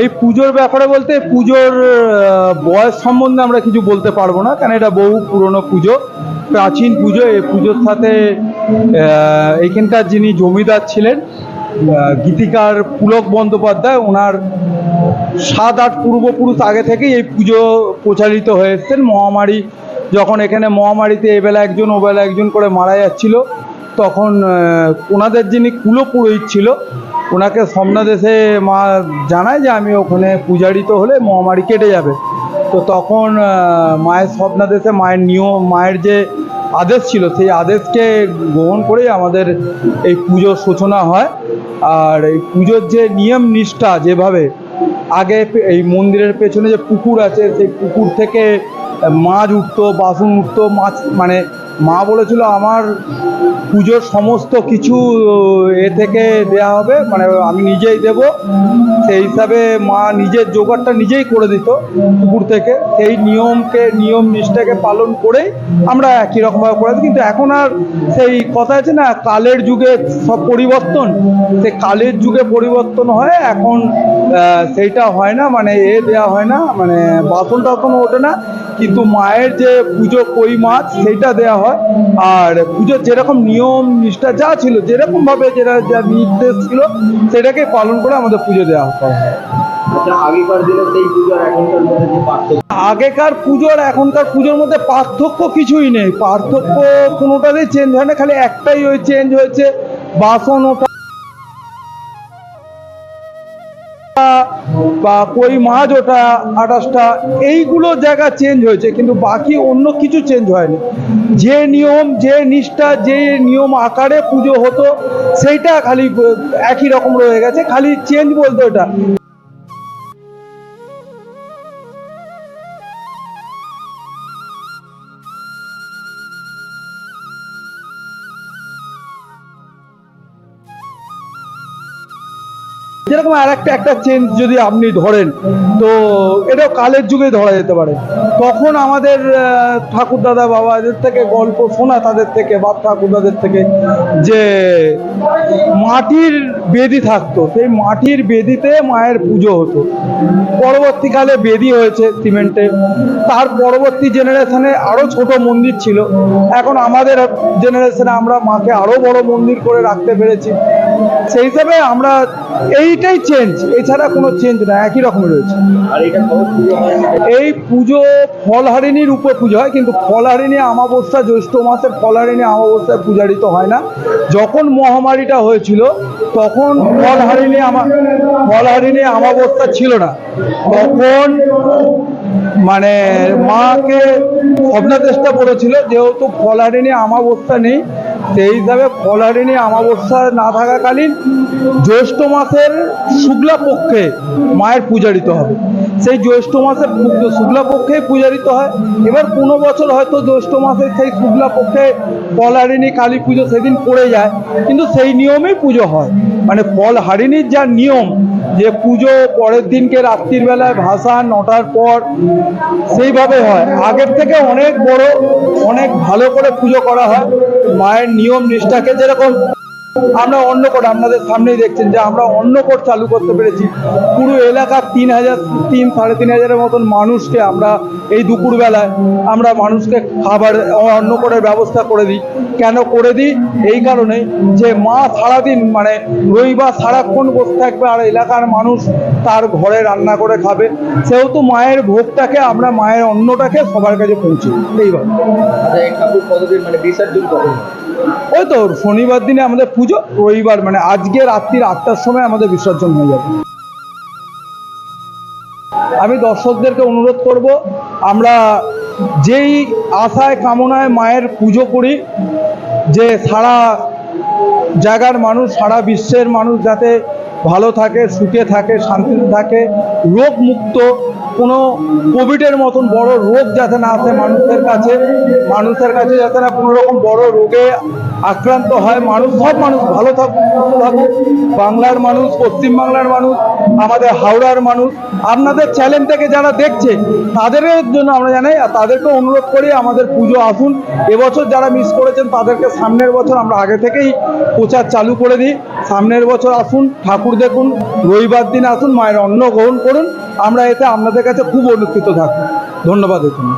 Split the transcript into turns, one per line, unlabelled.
এই পুজোর ব্যাপারে বলতে পুজোর বয়স সম্বন্ধে আমরা কিছু বলতে পারব না কারণ এটা বহু পুরনো পুজো, প্রাচীন পুজো, এই পুজোর সাথে এখানকার যিনি জমিদার ছিলেন গীতিকার পুলক বন্দ্যোপাধ্যায়, ওনার সাত আট পূর্বপুরুষ আগে থেকেই এই পুজো প্রচারিত হয়ে এসছেন। মহামারী যখন এখানে মহামারীতে এবেলা একজন, ওবেলা একজন করে মারা যাচ্ছিল, তখন ওনাদের যিনি কুলপুরোহিত ছিল ওনাকে স্বপ্নাদেশে মা জানায় যে আমি ওখানে পূজারিত হলে মহামারী কেটে যাবে। তো তখন মায়ের স্বপ্নাদেশে মায়ের নিয়ম, মায়ের যে আদেশ ছিল, সেই আদেশকে গ্রহণ করেই আমাদের এই পুজোর সূচনা হয়। আর এই পুজোর যে নিয়ম নিষ্ঠা যেভাবে, আগে এই মন্দিরের পেছনে যে পুকুর আছে, সেই পুকুর থেকে মাছ উঠতো, বাসন উঠতো, মাছ মানে মা বলেছিল আমার পুজোর সমস্ত কিছু, এ থেকে দেয়া হবে মানে আমি নিজেই দেব। সেই হিসাবে মা নিজের জোগাড়টা নিজেই করে দিত পুকুর থেকে। সেই নিয়মকে, নিয়ম নিষ্ঠাকে পালন করেই আমরা একই রকমভাবে করে কিন্তু এখন আর সেই কথা আছে না, কালের যুগে সব পরিবর্তন। সেই কালের যুগে পরিবর্তন হয়, এখন সেইটা হয় না মানে এ দেওয়া হয় না মানে বাসন টাসন ওঠে না। কিন্তু মায়ের যে পুজো কই মাছ সেইটা দেওয়া হয়। আর পুজোর যেরকম নিয়ম নিষ্ঠা যা ছিল যেরকমভাবে যেটা যা নির্দেশ ছিল সেটাকে পালন করে আমাদের পুজো দেওয়া হয়
আচ্ছা আগেকার
পুজোর এখনকার পুজোর মধ্যে পার্থক্য কিছুই নেই। পার্থক্য কোনোটাতেই চেঞ্জ হয় না খালি একটাই ওই চেঞ্জ হয়েছে বাসন ওঠা বা কই মাছ ওটা আটাশটা, এইগুলো জায়গা চেঞ্জ হয়েছে, কিন্তু বাকি অন্য কিছু চেঞ্জ হয়নি। যে নিয়ম, যে নিষ্ঠা, যে নিয়ম আকারে পুজো হতো, সেইটা খালি, একই রকম রয়ে গেছে, খালি চেঞ্জ বলতো ওটা। যেরকম আর একটা একটা চেঞ্জ যদি আপনি ধরেন, তো এটাও কালের যুগে ধরা যেতে পারে। তখন আমাদের ঠাকুর দাদা বাবাদের থেকে গল্প শোনা তাদের থেকে বাপ ঠাকুরদাদের থেকে যে মাটির বেদি থাকতো, সেই মাটির বেদিতে মায়ের পুজো হতো। পরবর্তীকালে বেদি হয়েছে সিমেন্টে। তার পরবর্তী জেনারেশনে আরও ছোট মন্দির ছিল। এখন আমাদের জেনারেশনে আমরা মাকে আরও বড় মন্দির করে রাখতে পেরেছি। সেই হিসাবে আমরা এইটাই চেঞ্জ এছাড়া কোনো চেঞ্জ না একই রকম রয়েছে। এই পুজো ফলহারিণীর উপর পুজো হয় কিন্তু ফলহারিণী অমাবস্যা জ্যৈষ্ঠ মাসের ফলহারিণী অমাবস্যায় পূজারিত হয় না। যখন মহামারীটা হয়েছিল তখন ফলহারিণী আমা ফলহারিণী অমাবস্যা ছিল না। তখন মানে মাকে স্বপ্নাদেশটা পড়েছিল যেহেতু ফলহারিণী অমাবস্যা নেই সেই হিসাবে কলারিণী অমাবস্যা না থাকাকালীন জ্যৈষ্ঠ মাসের শুক্লা পক্ষে মায়ের পূজারিত হবে। সেই জ্যৈষ্ঠ মাসের শুক্লা পক্ষে পূজারিত হয়। এবার কোনো বছর হয়তো জ্যৈষ্ঠ মাসে সেই শুক্লা পক্ষে কলারিণী কালী পুজো সেদিন পড়ে যায়। কিন্তু সেই নিয়মেই পুজো হয়। মানে ফল হারিনির যা নিয়ম, যে পুজো পরের দিনকে রাত্রিবেলায় ভাষা নটার পর, সেইভাবে হয়। আগের থেকে অনেক বড়, অনেক ভালো করে পুজো করা হয়। মায়ের নিয়ম, নিষ্ঠাকে যেরকম আমরা অন্নকোট আপনাদের সামনেই দেখছেন যে আমরা অন্নকোট চালু করতে পেরেছি পুরো এলাকার তিন হাজার তিন সাড়ে তিন হাজারের মতন মানুষকে আমরা এই দুপুরবেলায় আমরা মানুষকে খাবার অন্নকোটের ব্যবস্থা করে দিই কেন করে দিই এই কারণে যে মা সারাদিন মানে রবিবার সারাক্ষণ বসে থাকবে আর এলাকার মানুষ তার ঘরে রান্না করে খাবে সেহেতু মায়ের ভোগটাকে আমরা মায়ের অন্নটাকে সবার কাছে পৌঁছে। এইভাবে
আচ্ছা মানে?
ওই তো শনিবার দিনে আমাদের পুজো রবিবার মানে আজকে রাত্রির আটটার সময় আমাদের বিসর্জন হয়ে যাবে। আমি দর্শকদেরকে অনুরোধ করব, আমরা যেই আশায়, কামনায় মায়ের পুজো করি, যে সারা জায়গার মানুষ, সারা বিশ্বের মানুষ যাতে ভালো থাকে, সুখে থাকে, শান্তিতে থাকে রোগ মুক্ত কোনো কোভিডের মতন বড় রোগ যাতে না আসে মানুষের কাছে মানুষের কাছে যাতে না কোনো রকম বড় রোগে আক্রান্ত হয় মানুষ, সব মানুষ ভালো থাকুক, সুস্থ থাকুক। বাংলার মানুষ পশ্চিমবাংলার মানুষ, আমাদের হাওড়ার মানুষ, আপনাদের চ্যানেল থেকে যারা দেখছে তাদের জন্য আমরা জানাই, আর তাদেরকে অনুরোধ করি, আমাদের পুজো আসুন। এবছর যারা মিস করেছেন, তাদেরকে সামনের বছর আমরা আগে থেকেই প্রচার চালু করে দিই। সামনের বছর আসুন, ঠাকুর দেখুন, রবিবার দিন আসুন, মায়ের অন্ন গ্রহণ করুন। আমরা এতে আপনাদের কাছে খুব অনুষ্ঠিত থাকব ধন্যবাদ জন্য